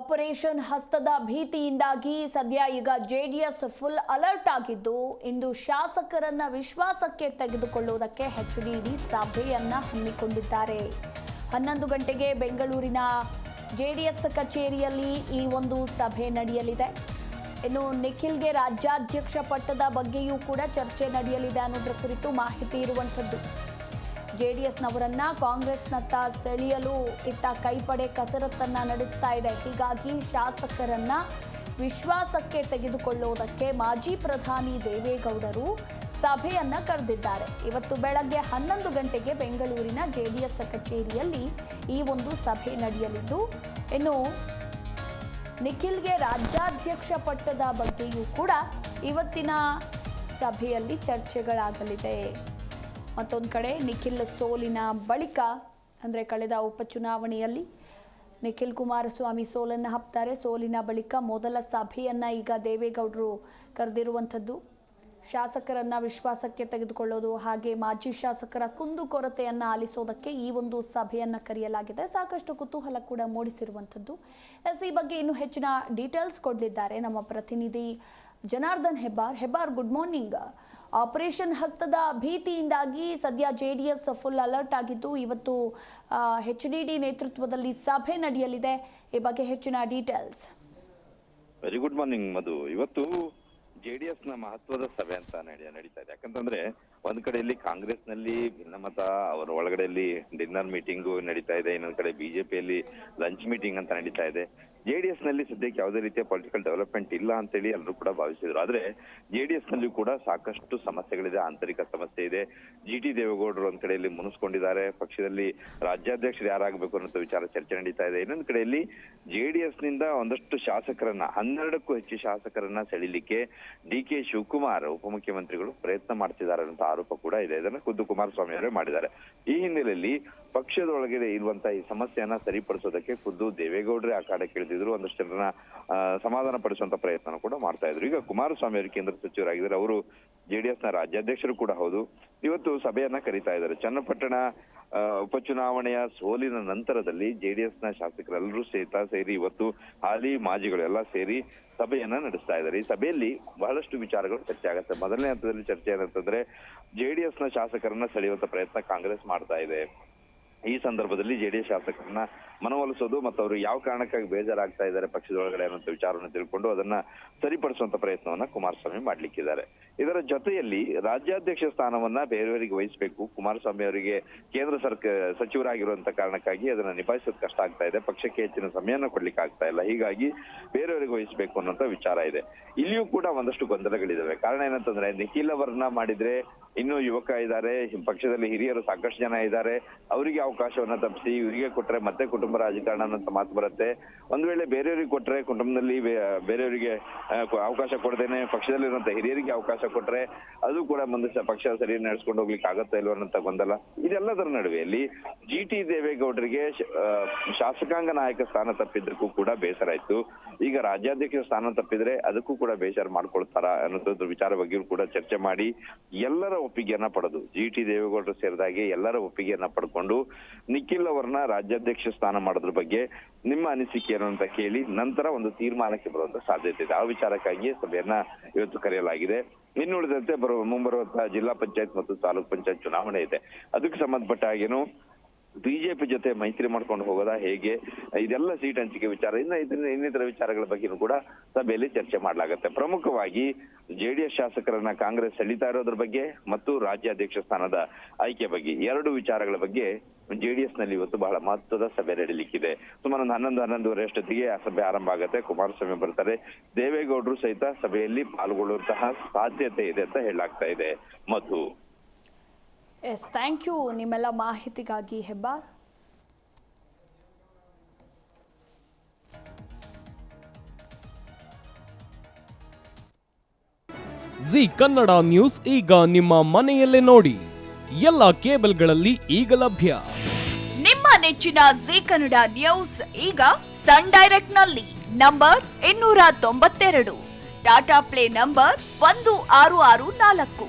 Operation ಹಸ್ತದ ಭೀತಿಯಿಂದಾಗಿ ಸದ್ಯ ಈಗ ಜೆಡಿಎಸ್ ಫುಲ್ ಅಲರ್ಟ್ ಆಗಿದ್ದು, ಇಂದು ಶಾಸಕರನ್ನ ವಿಶ್ವಾಸಕ್ಕೆ ತೆಗೆದುಕೊಳ್ಳುವುದಕ್ಕೆ ಎಚ್ಡಿಡಿ ಸಭೆಯನ್ನ ಹಮ್ಮಿಕೊಂಡಿದ್ದಾರೆ. ಹನ್ನೊಂದು ಗಂಟೆಗೆ ಬೆಂಗಳೂರಿನ ಜೆಡಿಎಸ್ ಕಚೇರಿಯಲ್ಲಿ ಈ ಒಂದು ಸಭೆ ನಡೆಯಲಿದೆ. ಇನ್ನು ನಿಖಿಲ್ಗೆ ರಾಜ್ಯಾಧ್ಯಕ್ಷ ಪಟ್ಟದ ಬಗ್ಗೆಯೂ ಕೂಡ ಚರ್ಚೆ ನಡೆಯಲಿದೆ ಅನ್ನೋದರ ಕುರಿತು ಮಾಹಿತಿ ಇರುವಂಥದ್ದು. ಜೆಡಿಎಸ್ನವರನ್ನ ಕಾಂಗ್ರೆಸ್ನತ್ತ ಸೆಳೆಯಲು ಇಟ್ಟ ಕೈಪಡೆ ಕಸರತ್ತನ್ನ ನಡೆಸ್ತಾ ಇದೆ. ಹೀಗಾಗಿ ಶಾಸಕರನ್ನ ವಿಶ್ವಾಸಕ್ಕೆ ತೆಗೆದುಕೊಳ್ಳುವುದಕ್ಕೆ ಮಾಜಿ ಪ್ರಧಾನಿ ದೇವೇಗೌಡರು ಸಭೆಯನ್ನ ಕರೆದಿದ್ದಾರೆ. ಇವತ್ತು ಬೆಳಗ್ಗೆ ಹನ್ನೊಂದು ಗಂಟೆಗೆ ಬೆಂಗಳೂರಿನ ಜೆ ಡಿ ಎಸ್ ಕಚೇರಿಯಲ್ಲಿ ಈ ಒಂದು ಸಭೆ ನಡೆಯಲಿದ್ದು, ಇನ್ನು ನಿಖಿಲ್ಗೆ ರಾಜ್ಯಾಧ್ಯಕ್ಷ ಪಟ್ಟದ ಬಗ್ಗೆಯೂ ಕೂಡ ಇವತ್ತಿನ ಸಭೆಯಲ್ಲಿ ಚರ್ಚೆಗಳಾಗಲಿದೆ. ಮತ್ತೊಂದು ಕಡೆ ನಿಖಿಲ್ ಸೋಲಿನ ಬಳಿಕ, ಅಂದರೆ ಕಳೆದ ಉಪಚುನಾವಣೆಯಲ್ಲಿ ನಿಖಿಲ್ ಕುಮಾರಸ್ವಾಮಿ ಸೋಲನ್ನು ಹಾಕ್ತಾರೆ. ಸೋಲಿನ ಬಳಿಕ ಮೊದಲ ಸಭೆಯನ್ನು ಈಗ ದೇವೇಗೌಡರು ಕರೆದಿರುವಂಥದ್ದು. ಶಾಸಕರನ್ನ ವಿಶ್ವಾಸಕ್ಕೆ ತೆಗೆದುಕೊಳ್ಳೋದು, ಹಾಗೆ ಮಾಜಿ ಶಾಸಕರ ಕುಂದುಕೊರತೆಯನ್ನು ಆಲಿಸೋದಕ್ಕೆ ಈ ಒಂದು ಸಭೆಯನ್ನು ಕರೆಯಲಾಗಿದೆ. ಸಾಕಷ್ಟು ಕುತೂಹಲ ಕೂಡ ಮೂಡಿಸಿರುವಂಥದ್ದು. ಎಸ್ ಈ ಬಗ್ಗೆ ಇನ್ನೂ ಹೆಚ್ಚಿನ ಡೀಟೇಲ್ಸ್ ಕೊಡಲಿದ್ದಾರೆ ನಮ್ಮ ಪ್ರತಿನಿಧಿ Janardhan Hebbar. Hebbar, good morning. Operation ಹಸ್ತದ ಭೀತಿಯಿಂದಾಗಿ ಸದ್ಯ ಜೆಡಿಎಸ್ ಫುಲ್ ಅಲರ್ಟ್ ಆಗಿದ್ದು, ಇವತ್ತು ಎಚ್ ಡಿ ಡಿ ನೇತೃತ್ವದಲ್ಲಿ ಸಭೆ ನಡೆಯಲಿದೆ. ಈ ಬಗ್ಗೆ ಹೆಚ್ಚಿನ details very good morning Madhu. ಇವತ್ತು ಜೆಡಿಎಸ್ನ ಮಹತ್ವದ ಸಭೆ ಅಂತ ನಡೀತಾ ಇದೆ. ಯಾಕಂತಂದ್ರೆ, ಒಂದ್ ಕಡೆಯಲ್ಲಿ ಕಾಂಗ್ರೆಸ್ನಲ್ಲಿ ಭಿನ್ನಮತ, ಅವರ ಒಳಗಡೆಯಲ್ಲಿ ಡಿನ್ನರ್ ಮೀಟಿಂಗ್ ನಡೀತಾ ಇದೆ. ಇನ್ನೊಂದ್ ಕಡೆ ಬಿಜೆಪಿಯಲ್ಲಿ ಲಂಚ್ ಮೀಟಿಂಗ್ ಅಂತ ನಡೀತಾ ಇದೆ. ಜೆಡಿಎಸ್ನಲ್ಲಿ ಸದ್ಯಕ್ಕೆ ಯಾವುದೇ ರೀತಿಯ ಪೊಲಿಟಿಕಲ್ ಡೆವಲಪ್ಮೆಂಟ್ ಇಲ್ಲ ಅಂತೇಳಿ ಎಲ್ಲರೂ ಕೂಡ ಭಾವಿಸಿದ್ರು. ಆದ್ರೆ ಜೆಡಿಎಸ್ನಲ್ಲಿ ಕೂಡ ಸಾಕಷ್ಟು ಸಮಸ್ಯೆಗಳಿದೆ, ಆಂತರಿಕ ಸಮಸ್ಯೆ ಇದೆ. ಜಿ ಟಿ ದೇವೇಗೌಡರು ಒಂದ್ ಕಡೆಯಲ್ಲಿ ಮುನಿಸ್ಕೊಂಡಿದ್ದಾರೆ. ಪಕ್ಷದಲ್ಲಿ ರಾಜ್ಯಾಧ್ಯಕ್ಷರು ಯಾರಾಗಬೇಕು ಅನ್ನೋ ವಿಚಾರ ಚರ್ಚೆ ನಡೀತಾ ಇದೆ. ಇನ್ನೊಂದು ಕಡೆಯಲ್ಲಿ ಜೆಡಿಎಸ್ನಿಂದ ಒಂದಷ್ಟು ಶಾಸಕರನ್ನ, ಹನ್ನೆರಡಕ್ಕೂ ಹೆಚ್ಚು ಶಾಸಕರನ್ನ ಸೆಳಿಲಿಕ್ಕೆ ಡಿ ಕೆ ಶಿವಕುಮಾರ್, ಉಪಮುಖ್ಯಮಂತ್ರಿಗಳು ಪ್ರಯತ್ನ ಮಾಡ್ತಿದ್ದಾರೆ ಅಂತ ಆರೋಪ ಕೂಡ ಇದೆ. ಇದನ್ನು ಖುದ್ದು ಕುಮಾರಸ್ವಾಮಿ ಅವರೇ ಮಾಡಿದ್ದಾರೆ. ಈ ಹಿನ್ನೆಲೆಯಲ್ಲಿ ಪಕ್ಷದೊಳಗಡೆ ಇರುವಂತ ಈ ಸಮಸ್ಯೆಯನ್ನ ಸರಿಪಡಿಸೋದಕ್ಕೆ ಖುದ್ದು ದೇವೇಗೌಡರೇ ಅಖಾಡಕ್ಕೆ ಇಳಿದಿದ್ರು ಒಂದಷ್ಟು ಆ, ಸಮಾಧಾನ ಪಡಿಸುವಂತ ಪ್ರಯತ್ನ ಕೂಡ ಮಾಡ್ತಾ ಇದ್ರು. ಈಗ ಕುಮಾರಸ್ವಾಮಿ ಅವರು ಕೇಂದ್ರ ಸಚಿವರಾಗಿದ್ದಾರೆ. ಅವರು ಜೆಡಿಎಸ್ನ ರಾಜ್ಯಾಧ್ಯಕ್ಷರು ಕೂಡ ಹೌದು. ಇವತ್ತು ಸಭೆಯನ್ನ ಕರೀತಾ ಇದ್ದಾರೆ. ಚನ್ನಪಟ್ಟಣ ಉಪಚುನಾವಣೆಯ ಸೋಲಿನ ನಂತರದಲ್ಲಿ ಜೆಡಿಎಸ್ನ ಶಾಸಕರೆಲ್ಲರೂ ಸಹಿತ ಸೇರಿ ಇವತ್ತು ಹಾಲಿ ಮಾಜಿಗಳು ಎಲ್ಲ ಸೇರಿ ಸಭೆಯನ್ನ ನಡೆಸ್ತಾ ಇದ್ದಾರೆ. ಈ ಸಭೆಯಲ್ಲಿ ಬಹಳಷ್ಟು ವಿಚಾರಗಳು ಚರ್ಚೆ ಆಗುತ್ತೆ. ಮೊದಲನೇ ಹಂತದಲ್ಲಿ ಚರ್ಚೆ ಏನಂತಂದ್ರೆ ಜೆಡಿಎಸ್ನ ಶಾಸಕರನ್ನ ಸೆಳೆಯುವಂತ ಪ್ರಯತ್ನ ಕಾಂಗ್ರೆಸ್ ಮಾಡ್ತಾ ಇದೆ. ಈ ಸಂದರ್ಭದಲ್ಲಿ ಜೆಡಿಎಸ್ ಶಾಸಕರನ್ನ ಮನವೊಲಿಸೋದು ಮತ್ತು ಅವರು ಯಾವ ಕಾರಣಕ್ಕಾಗಿ ಬೇಜಾರಾಗ್ತಾ ಇದ್ದಾರೆ ಪಕ್ಷದೊಳಗಡೆ ಅನ್ನೋ ವಿಚಾರವನ್ನು ತಿಳ್ಕೊಂಡು ಅದನ್ನ ಸರಿಪಡಿಸುವಂತ ಪ್ರಯತ್ನವನ್ನ ಕುಮಾರಸ್ವಾಮಿ ಮಾಡ್ಲಿಕ್ಕಿದ್ದಾರೆ. ಇದರ ಜೊತೆಯಲ್ಲಿ ರಾಜ್ಯಾಧ್ಯಕ್ಷ ಸ್ಥಾನವನ್ನ ಬೇರೆಯವರಿಗೆ ವಹಿಸಬೇಕು. ಕುಮಾರಸ್ವಾಮಿ ಅವರಿಗೆ ಕೇಂದ್ರ ಸರ್ಕಾರ ಸಚಿವರಾಗಿರುವಂತ ಕಾರಣಕ್ಕಾಗಿ ಅದನ್ನ ನಿಭಾಯಿಸೋದು ಕಷ್ಟ ಆಗ್ತಾ ಇದೆ. ಪಕ್ಷಕ್ಕೆ ಹೆಚ್ಚಿನ ಸಮಯನ ಕೊಡ್ಲಿಕ್ಕೆ ಆಗ್ತಾ ಇಲ್ಲ. ಹೀಗಾಗಿ ಬೇರೆಯವರಿಗೆ ವಹಿಸಬೇಕು ಅನ್ನೋಂತ ವಿಚಾರ ಇದೆ. ಇಲ್ಲಿಯೂ ಕೂಡ ಒಂದಷ್ಟು ಗೊಂದಲಗಳಿದಾವೆ. ಕಾರಣ ಏನಂತಂದ್ರೆ ನಿಖಿಲ್ ಅವರನ್ನ ಮಾಡಿದ್ರೆ ಇನ್ನೂ ಯುವಕ ಇದ್ದಾರೆ, ಪಕ್ಷದಲ್ಲಿ ಹಿರಿಯರು ಸಾಕಷ್ಟು ಜನ ಇದ್ದಾರೆ. ಅವರಿಗೆ ಅವಕಾಶವನ್ನ ತಪ್ಪಿಸಿ, ಇವರಿಗೆ ಕೊಟ್ರೆ ಮತ್ತೆ ಕುಟುಂಬ ರಾಜಕಾರಣ ಅನ್ನೋಂತ ಮಾತು ಬರುತ್ತೆ. ಒಂದ್ ವೇಳೆ ಬೇರೆಯವರಿಗೆ ಕೊಟ್ರೆ, ಕುಟುಂಬದಲ್ಲಿ ಬೇರೆಯವರಿಗೆ ಅವಕಾಶ ಕೊಡ್ದೇನೆ ಪಕ್ಷದಲ್ಲಿರುವಂತ ಹಿರಿಯರಿಗೆ ಅವಕಾಶ ಕೊಟ್ರೆ, ಅದು ಕೂಡ ಮುಂದೆ ಪಕ್ಷ ಸರಿ ನಡೆಸ್ಕೊಂಡು ಹೋಗ್ಲಿಕ್ಕೆ ಆಗತ್ತಾ ಇಲ್ವ ಅನ್ನೋಂತ ಗೊಂದಲ. ಇದೆಲ್ಲದರ ನಡುವೆಯಲ್ಲಿ ಜಿ ಟಿ ದೇವೇಗೌಡರಿಗೆ ಶಾಸಕಾಂಗ ನಾಯಕ ಸ್ಥಾನ ತಪ್ಪಿದ್ದಕ್ಕೂ ಕೂಡ ಬೇಸರ ಆಯ್ತು. ಈಗ ರಾಜ್ಯಾಧ್ಯಕ್ಷ ಸ್ಥಾನ ತಪ್ಪಿದ್ರೆ ಅದಕ್ಕೂ ಕೂಡ ಬೇಸರ ಮಾಡ್ಕೊಳ್ತಾರ ಅನ್ನೋದ್ರ ವಿಚಾರ ಬಗ್ಗೆಯೂ ಕೂಡ ಚರ್ಚೆ ಮಾಡಿ ಎಲ್ಲರ ಒಪ್ಪಿಗೆಯನ್ನ ಪಡೆದು, ಜಿ ಟಿ ದೇವೇಗೌಡರು ಸೇರಿದಾಗೆ ಎಲ್ಲರ ಒಪ್ಪಿಗೆಯನ್ನ ಪಡ್ಕೊಂಡು ನಿಖಿಲ್ ಅವರನ್ನ ರಾಜ್ಯಾಧ್ಯಕ್ಷ ಸ್ಥಾನ ಮಾಡೋದ್ರ ಬಗ್ಗೆ ನಿಮ್ಮ ಅನಿಸಿಕೆ ಏನು ಅಂತ ಕೇಳಿ ನಂತರ ಒಂದು ತೀರ್ಮಾನಕ್ಕೆ ಬರುವಂತ ಸಾಧ್ಯತೆ ಇದೆ. ಆ ವಿಚಾರಕ್ಕಾಗಿಯೇ ಸಭೆಯನ್ನ ಇವತ್ತು ಕರೆಯಲಾಗಿದೆ. ಇನ್ನುಳಿದಂತೆ ಬರುವ ಮುಂಬರುವಂತಹ ಜಿಲ್ಲಾ ಪಂಚಾಯತ್ ಮತ್ತು ತಾಲೂಕ್ ಪಂಚಾಯತ್ ಚುನಾವಣೆ ಇದೆ. ಅದಕ್ಕೆ ಸಂಬಂಧಪಟ್ಟ ಹಾಗೇನು ಬಿಜೆಪಿ ಜೊತೆ ಮೈತ್ರಿ ಮಾಡ್ಕೊಂಡು ಹೋಗೋದಾ ಹೇಗೆ? ಇದೆಲ್ಲ ಸೀಟ್ ಹಂಚಿಕೆ ವಿಚಾರ, ಇನ್ನ ಇನ್ನಿತರ ವಿಚಾರಗಳ ಬಗ್ಗೆನೂ ಕೂಡ ಸಭೆಯಲ್ಲಿ ಚರ್ಚೆ ಮಾಡಲಾಗುತ್ತೆ. ಪ್ರಮುಖವಾಗಿ ಜೆಡಿಎಸ್ ಶಾಸಕರನ್ನ ಕಾಂಗ್ರೆಸ್ ಸೆಳೀತಾ ಇರೋದ್ರ ಬಗ್ಗೆ ಮತ್ತು ರಾಜ್ಯಾಧ್ಯಕ್ಷ ಸ್ಥಾನದ ಆಯ್ಕೆ ಬಗ್ಗೆ. ಎರಡು ವಿಚಾರಗಳ ಬಗ್ಗೆ ಜೆಡಿಎಸ್ನಲ್ಲಿ ಇವತ್ತು ಬಹಳ ಮಹತ್ವದ ಸಭೆ ನಡೀಲಿಕ್ಕಿದೆ. ಸುಮಾರು ಒಂದು ಹನ್ನೊಂದು, ಹನ್ನೊಂದುವರೆ ಅಷ್ಟೊತ್ತಿಗೆ ಆ ಸಭೆ ಆರಂಭ ಆಗುತ್ತೆ. ಕುಮಾರಸ್ವಾಮಿ ಬರ್ತಾರೆ. ದೇವೇಗೌಡರು ಸಹಿತ ಸಭೆಯಲ್ಲಿ ಪಾಲ್ಗೊಳ್ಳುವಂತಹ ಸಾಧ್ಯತೆ ಇದೆ ಅಂತ ಹೇಳಲಾಗ್ತಾ ಇದೆ. ಮಧು. ಎಸ್ ಥ್ಯಾಂಕ್ ಯು ನಿಮ್ಮೆಲ್ಲ ಮಾಹಿತಿಗಾಗಿ ಹೆಬ್ಬಾರ್. ಜಿ ಕನ್ನಡ ನ್ಯೂಸ್ ಈಗ ನಿಮ್ಮ ಮನೆಯಲ್ಲೇ ನೋಡಿ. ಎಲ್ಲ ಕೇಬಲ್ಗಳಲ್ಲಿ ಈಗ ಲಭ್ಯ. ನಿಮ್ಮ ನೆಚ್ಚಿನ ಜಿ ಕನ್ನಡ ನ್ಯೂಸ್ ಈಗ ಸನ್ ಡೈರೆಕ್ಟ್ನಲ್ಲಿ ನಂಬರ್ ಇನ್ನೂರ ತೊಂಬತ್ತೆರಡು. ಟಾಟಾ ಪ್ಲೇ ನಂಬರ್ ಒಂದು ಆರು ಆರು ನಾಲ್ಕು.